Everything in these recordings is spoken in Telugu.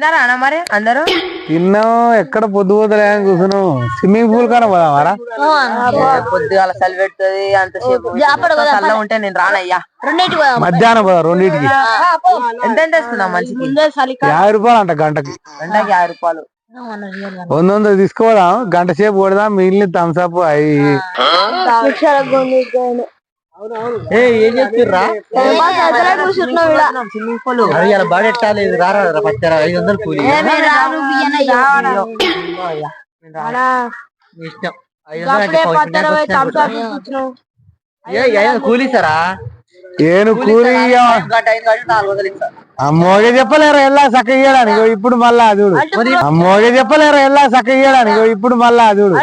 తిన్నారా అన్న మరి అందరూ తిన్నాం ఎక్కడ పొద్దు పోతలే అని కూర్చున్నాం స్విమ్మింగ్ పూల్ కాన పోదామారా పొద్దుగాల చలి పెడుతుంది అంతసేపు చల్ల ఉంటే నేను రానయ్యా మధ్యాహ్నం పోదాం రెండింటికి ఎంత ఎంత ఇస్తున్నాం మంచికి యాభై రూపాయలు అంట గంటకి గంటకి యాభై రూపాయలు వంద వంద తీసుకోదాం గంట సేపు కొడదాం మిగిలిన థమ్స్అప్ అవి ఏం బాడెట్టాలేదు రారా రా పచ్చారా ఐదు వందలు కూలి. ఇష్టం. ఐదు వందలు కూలి ఏను కూలి కూలి ఇస్తారా? గంట అయింది కాబట్టి నాలుగు వందలు ఇస్తా. ఆ మోగే చెప్పలేరా ఎల్లా చక్క ఇయ్యడానికి. ఇప్పుడు మళ్ళా అదుడు ఆ మోగే చెప్పలేరా ఎల్లా చక్క ఇయ్యడానికి. ఇప్పుడు మళ్ళా అదుడు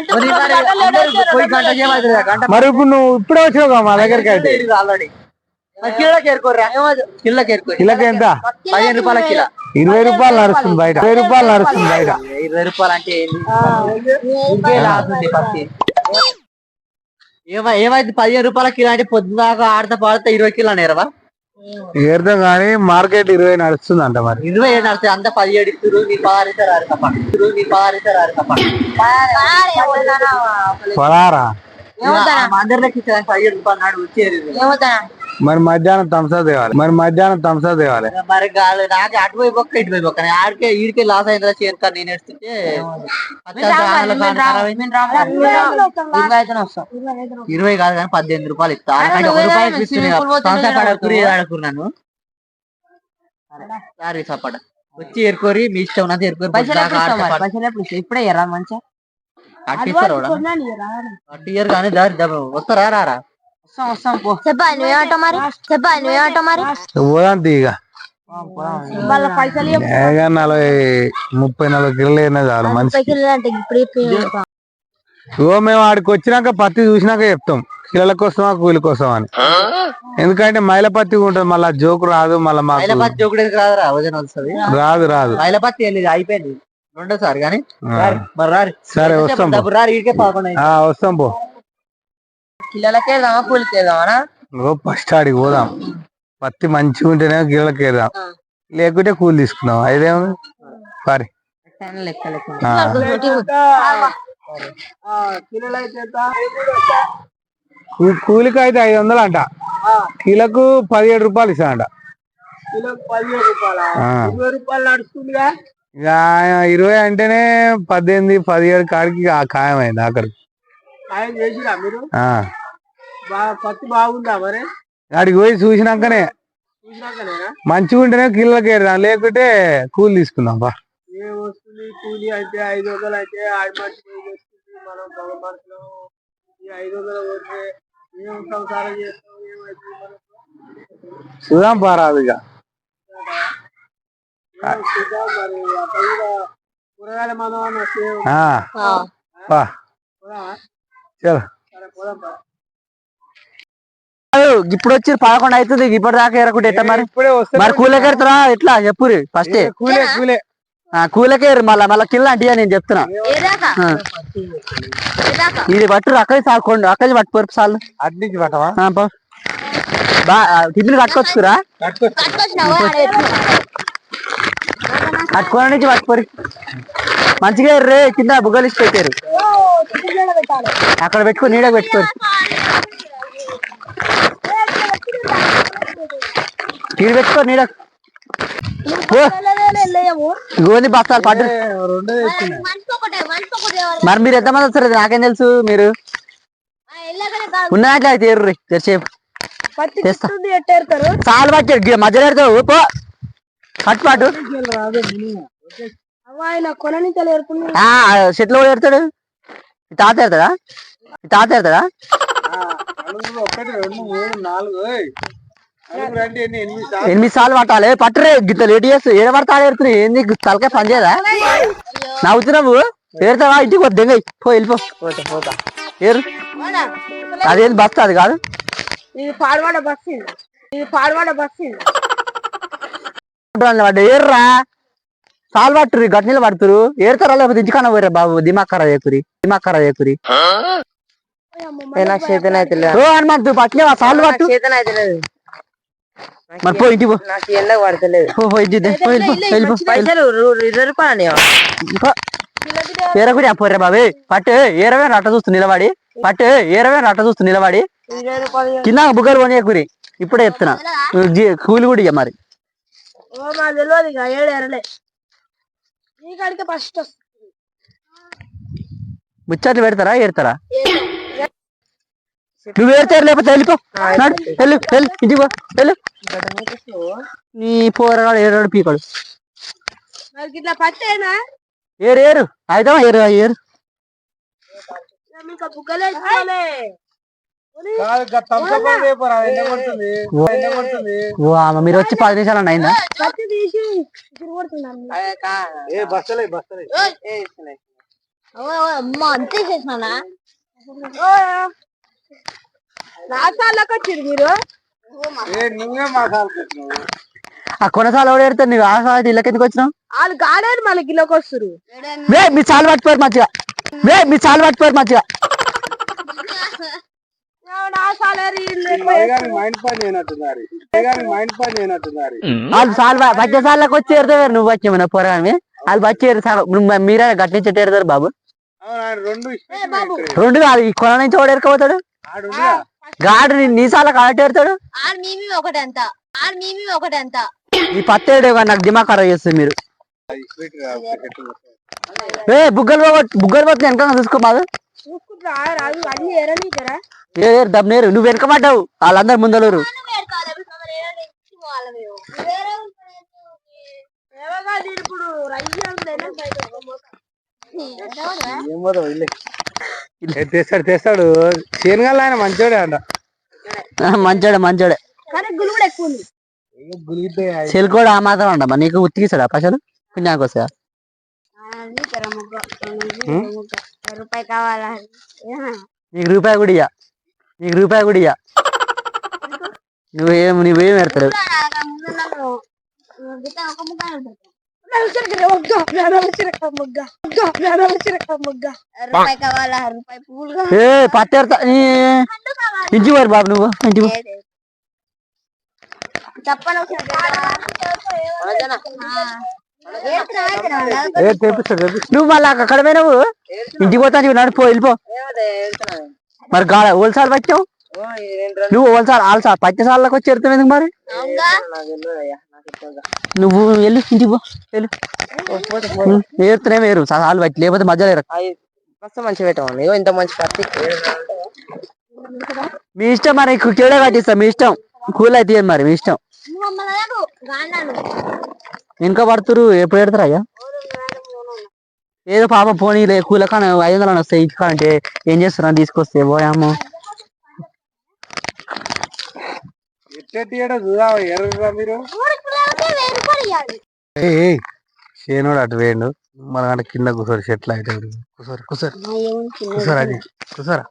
మరి ఇప్పుడు నువ్వు ఇప్పుడే వచ్చినావు కదా మా దగ్గరికి అయితే? కిలోకి ఎంత? పదిహేను రూపాయల కిలో. ఇరవై రూపాయలు నడుస్తుంది బయట. ఇరవై రూపాయలు నడుస్తుంది బయట. ఇరవై రూపాయలు అంటే ఏమై ఏమైంది పదిహేను రూపాయల కిలో అంటే పొద్దుదాకా ఆడతా పాడతా ఇరవై కిలో నేరవా ఏర్థం కానీ మార్కెట్ ఇరవై నడుస్తుంది అంట మరి. ఇరవై ఏడు నడితే అంత పదిహేడు ఇస్తురు నీ పదహారు ఇస్తారు ఆరు తప్ప ఇస్తురు నీ పదహారు ఇస్తారు ఆరు తప్ప పదారా అందరిలోకి ఇచ్చారు పదిహేడు రూపాయలు నాడు వచ్చేది మరి మధ్యాహ్నం తంసా తేవాలి. మరి మధ్యాహ్నం తంసా తేవాలి. మరి గాలి నాకు అటు పోయి బొక్క ఇటు పోయి బొక్క. ఆడికే ఈడికే లాస్ అయిందా చేరుకా నేను ఎడుతుంటే ఇరవై కాదు కానీ పద్దెనిమిది రూపాయలు ఇస్తా. అంటే ఒక రూపాయి ఇస్తున్నాయి అడకురి అడకురు నన్ను? సారీ సపడ వచ్చి ఏరుకోరి మీ ఇష్టం ఉన్నది ఏరుకోరి? ఇప్పుడే ఎరా మంచిగా? కట్టిస్తారు కట్టి ఇయర్ కానీ దారి వస్తారా రారా? వస్తాం వస్తాం పో చెప్పా నువ్వేమంటావు మరి చెప్పా నువ్వేమంటావు మరి పోదాం తీగ వాళ్ళ పైసలు ఏగా నలభై ముప్పై నలభై కిలోలు అయినా చాలు అంటే ఇప్పుడు చెప్పి ఇగో మేము ఆడికి వచ్చినాక పత్తి చూసినాక చెప్తాం కిలోల కోసమా కూలి కోసం అని ఎందుకంటే మైల పత్తి ఉంటుంది మళ్ళా జోకు రాదు మళ్ళా మాకు మైలపత్తి ఒకటి రాదురా వజన వస్తుంది రాదు రాదు అయిపోయింది రెండోసారి కానీ సరే వస్తాం పో. ఆ, వస్తాం పో కిలోలకి వెళ్దామా కూలికి వెళ్దామా ఇగో ఫస్ట్ ఆడికి పోదాం. పత్తి మంచిగా ఉంటేనే గిళ్ళకి లేకుంటే కూలి తీసుకుందాం. అదేముంది? సరే. కూలికి అయితే ఐదు వందలు అంట కిలోకు పదిహేడు రూపాయలు ఇస్తా అంట ఇరవై అంటేనే పద్దెనిమిది పదిహేడు కాడికి ఆ ఖాయమైంది అక్కడికి ఆ. పత్తి బాగుందా మరి? ఆడికి పోయి చూసినాకనే మంచిగా ఉంటేనే కిలోకి వేద్దాం లేకుంటే కూలి తీసుకుందాం బా. వస్తుంది? కూలి అయితే ఐదు వందలు అయితే ఆడి మనిషి మనం మగ మనుషులు. ఈ ఐదు వందలు పోతే ఏం సంసారం చేస్తాం? ఏమైతే మనకు? చూద్దాం పారాదు ఇక. చూద్దాం మరి? అక్కడ కూడా కూరగాయల మనం చలో. పోదాం ఇప్పుడు వచ్చి పదకొండు అవుతుంది ఇప్పుడు దాకా ఎరకుంటే ఎట్లా మరి? ఇప్పుడే వస్తే మరి కూలకెడతారా ఎట్లా? చెప్పురి ఫస్ట్ కూలే కూలే. కూలకేరు మళ్ళా మళ్ళా కిల్ల అంటే నేను చెప్తున్నా. ఆ. ఇది పట్టు అక్కడి సాకోండి అక్కడి పట్టుకోరు సార్లు అటు నుంచి పట్టవా? ఆ, పో. బా టిఫిన్ కట్టుకొచ్చుకురా? పెట్టు. కట్టుకోని నుంచి పట్టుకోరి మంచిగా రే కింద బుగ్గలు ఇచ్చి పెట్టారు. అక్కడ పెట్టుకో నీడకు పెట్టుకోరు నీడ పెట్టుకో నీడ. గోని బస్తాలు కావాలి. మరి మీరు ఎంతమంది వస్తారు నాకేం తెలుసు మీరు. ఉన్న దాంట్లో అయితే ఏర్రి తెరిసేపు చాలు పట్టారు మధ్యలో ఎడతావు పో. పట్టు ఆ, చెట్లు కూడా ఎడతాడు తాత ఎడతాడా తాత ఎడతాడా ఒకటి రెండు మూడు నాలుగు. ఎనిమిది సార్లు? పట్టాలి? పట్టరే గిట్ల లేట్ చేస్తూ ఏడ పడతాడు ఎడుతున్నాయి ఏంది తలకాయ పని చేయదా నవ్వుతున్నావు ఏడతావా? ఇంటికి పో దెంగ పో వెళ్ళిపో. ఏరు. అదేంది బస్తా అది కాదు? ఇది పాడవాడ బస్సు ఇది. ఇది పాడవాడ బస్సు ఇది. పడ్డ? ఏర్రా సాల్ పట్టురు గట్నీళ్ళు పడుతురు ఏరుతారా లేకపోతే ఇంటికన్నా పోయారా బాబు? చేయకురి దిమాగ్ ఖరా చేయకురి నాకు చేతన అయితే లేదు. హనుమంతు పట్టు. చేతన అయితే లేదు మరి పో. నాకు ఎండ పడతలేదు పైసలు ఇరవై రూపాయలు ఏరకుడి పోర్రా బాబే పట్టు ఏరవే రట్ట చూస్తూ నిలబడి పట్టు ఏరవే రట్ట చూస్తూ నిలబడి కింద బుగ్గలు కొనే కూరి ఇప్పుడే చెప్తున్నా. కూలి కూడా మరి. ఇక ఫస్ట్ ముచ్చట్లు పెడతారా ఏడతారా? నువ్వు ఏడతారు లేకపోతే వెళ్ళిపో. నాడు వెళ్ళు వెళ్ళు ఇంటికి పో వెళ్ళు. నీ పోరగాడు ఏరాడు పీకాడు. ఇట్లా ఏరు ఏరు అయితే ఏరు ఏరు. మీరు వచ్చి పది నిమిషాలు అయిందా? అంతే చేసినా నా సార్లకు వచ్చింది మీరు నువ్వే ఆ కొనసాల ఏడతాడు నువ్వు ఆ సాల ఇళ్ళకి ఎందుకు వచ్చినావు? వాళ్ళు గాడేరు మళ్ళీ గిలోకి వస్తారు మే మీ చాలు పట్టిపోయారు మంచిగా. మే మీ చాలు పట్టిపోయారు మంచిగా. నా సాలరీ కానీ మైండ్ పని చేయనట్టున్నారు కానీ మైండ్ పని చేయనట్టున్నారు వాళ్ళు సాల్ బచ్చ సార్లకు వచ్చి ఏరుతారు నువ్వు వచ్చేమన్నా పోరాని వాళ్ళు బచ్చి మీరే గట్టి నుంచి ఎట్ట ఏరుతారు బాబు? రెండు కాదు ఈ కొన నుంచి ఆడుందిగా గాడు నీ- నీ సాల కాట ఏరుతాడు ఆడు మీమి ఒకటంత ఆడు మీమి ఒకటంత ఈ పత్తేడు నాకు దిమాగ్ ఖరాబ్ చేస్తుంది మీరు. ఏ బుగ్గలు బుగ్గలు పోతే వెనక చూసుకో ఎరనీకరా ఏ నువ్వు వెనకబడ్డావు వాళ్ళందరు ముందలూరు. ఇప్పుడు తెస్తాడు తెస్తాడు. చేనుగాళ్ళు ఆయన మంచోడే అంట. మంచోడే మంచోడే. కూడా ఎక్కువ ఉంది. గులిగితే చెల్కోడు ఆ మాత్రం అంట నీకు ఉత్తికిస్తాడా పైసలు పుణ్యానికి వస్తా రూపాయి కావాలా? నీకు రూపాయి కూడా ఇయ్య. నీకు రూపాయి కూడా ఇయ్య. నువ్వేం నువ్వేం పెడతాడు ఏ పత్తేరుతా. ఇంటి బాబు నువ్వు ఇంటి నువ్వు మళ్ళీ అక్కడ పోయినావు ఇంటికి పోతా చూడు నడు పో వెళ్ళిపో మరి గాడ ఓల్సాలు పట్టావు? నువ్వు ఓల్సాలు ఆల్సాలు పచ్చ సార్లకు వచ్చి ఎడతావు ఎందుకు మరి? నువ్వు వెళ్ళు ఇంటికి పో వెళ్ళు. ఏరుతూనే వేరు సాలు పట్టి లేకపోతే మధ్యలో ఏరకు మస్తు మంచి పెట్టాము ఇగో ఇంత మంచి పత్తి. మీ ఇష్టం మరి కేడే కట్టిస్తా? మీ ఇష్టం. కూల్ అయితే మరి మీ ఇష్టం. వెనుక పడుతురు ఎప్పుడు పెడతారు అయ్యా? ఏదో పాప పోనీ కూల కానీ ఐదు వందలు వస్తాయి ఇంటికా అంటే ఏం చేస్తున్నా తీసుకొస్తే పోయాము. మీరు. చేనోడు అటు వేయండు. మన అంటే కింద కూర్చోరు చెట్లు అయితే కూర్చోరు కూర్చోరు కూర్చోరు అది కూర్చోరా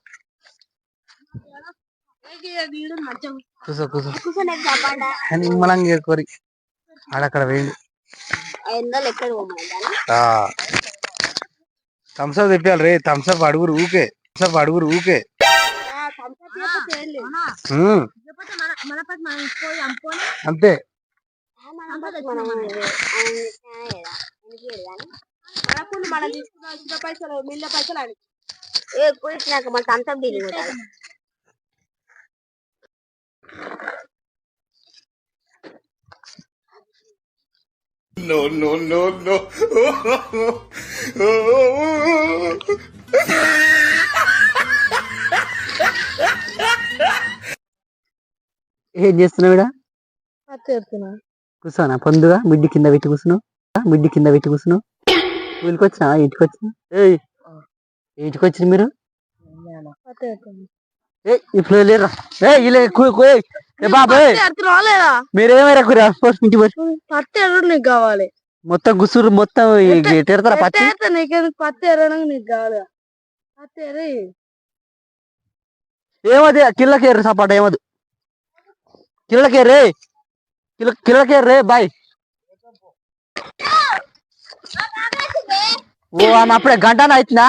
కూర్చో కూర్చో నిమ్మలంగా ఏరుకోరి. ఆడక్కడ వేయండి. థమ్స్అప్ తెప్పాలి రే థమ్స్అప్ అడుగురు ఊకే. థమ్స్అప్ అడుగురు ఊకే. ఉమ్, అంతే మనం తీసుకున్న వచ్చిన పైసలు మిల్ల పైసలు అని ఏ కూర్చున్నాక మన అంతం డీల్ ఏం చేస్తున్నావు చెప్తున్నా. కూర్చోనా? పొందుగా మిడ్డి కింద పెట్టి కూర్చున్నావు మిడ్డి కింద పెట్టి కూర్చున్నావు స్కూల్కి వచ్చినా ఇంటికి వచ్చినా ఏయ్! ఇంటికి వచ్చిన మీరు ఏ ఇప్పుడు లేరా ఏ ఇలా ఏ బాబు ఏయ్, రాలేదా మీరేమైనా కూర? ఇంటి పత్తి ఎర్రడు నీకు కావాలి. మొత్తం గుసురు మొత్తం ఎడతారా పత్తి? నీకు కావాలి పత్తి ఎర్రి. ఏమది? కిల్లకేర్రు సపాట ఏమదు? కిల్లకేర్రే కిల్ల కిల్లకేర్రే బాయ్. ఓ ఆమె అప్పుడే గంటన అవుతుందా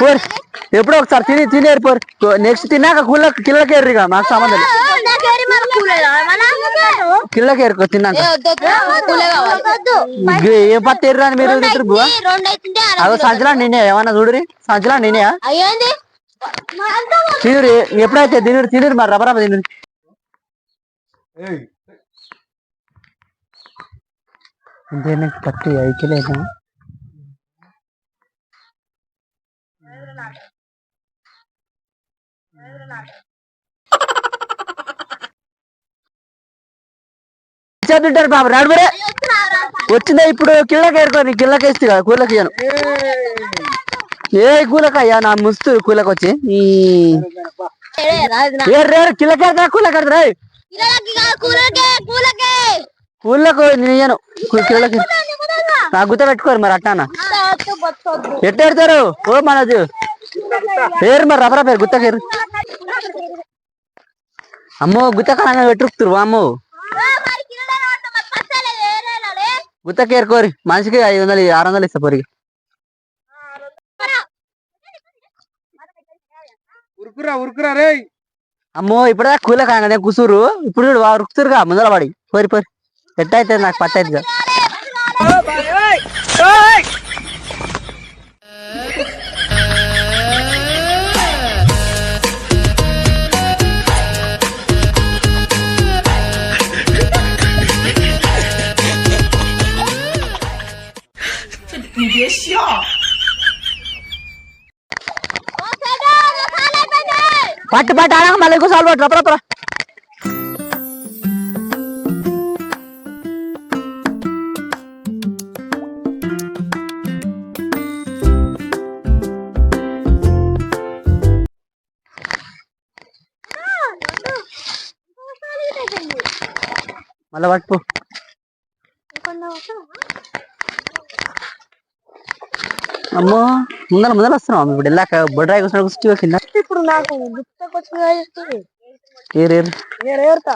పోరు. ఎప్పుడో ఒకసారి తిని తిని ఏరిపోరు నెక్స్ట్ తిన్నాక ఏర్రి ఇక మాకు సంబంధం ఏరుకో తిన్నాక. ఏం పత్తి ఎర్రా అని మీరు అదో సంచలా నేనే ఏమన్నా చూడురి సంచలా నేనే అయ్యింది? తినురి ఎప్పుడైతే తినురు తినురు మరి రబరబ తినురు ఇంతేనా పత్తి అయికలేదు తింటారు బాబు నడుమురే వచ్చిందా ఇప్పుడు కిళ్ళకి ఏరుకోని కిళ్ళకి వేస్తే కదా కూలకి ఇయ్యను ఏ కూలకి అయ్యా నా ముస్తు కూలకి వచ్చి ఈ ఏరు ఏరు కిళ్ళకి ఏరుతా కూలకి నా గుత్త పెట్టుకోరు మరి అట్టానా. ఎట్ట ఎడతారు ఓ మనది పేరు మరి రబరా పేరు గుత్తకేరు అమ్మో గుత్త కనంగా పెట్టుకుతురు అమ్మో గుత్తకేరుకోరి మనిషికి ఐదు వందలు ఆరు వందలు ఇస్తా పొరికి. ఉరుకురా ఉరుకురా రే. అమ్మో ఇప్పుడే కూల కాగానే కూసురు ఇప్పుడు చూడు ఉరుకుతురుగా ముందర పడి. పోరి పోరి. ఎట్ట అయితే నాకు పట్ట అవుతుంది పట్టు పట్టు ఆడ మళ్ళీ కూసాలు పట్టు రప రప మళ్ళీ పట్టు అమ్మో ముందర ముందర వస్తున్నాం ఇప్పుడు వెళ్ళాక బొడ్రాయి కూర్చున్న కూర్చో కింద. ఇప్పుడు నాకు గుర్తుకొచ్చింది ఏరేరు? ఏరుతా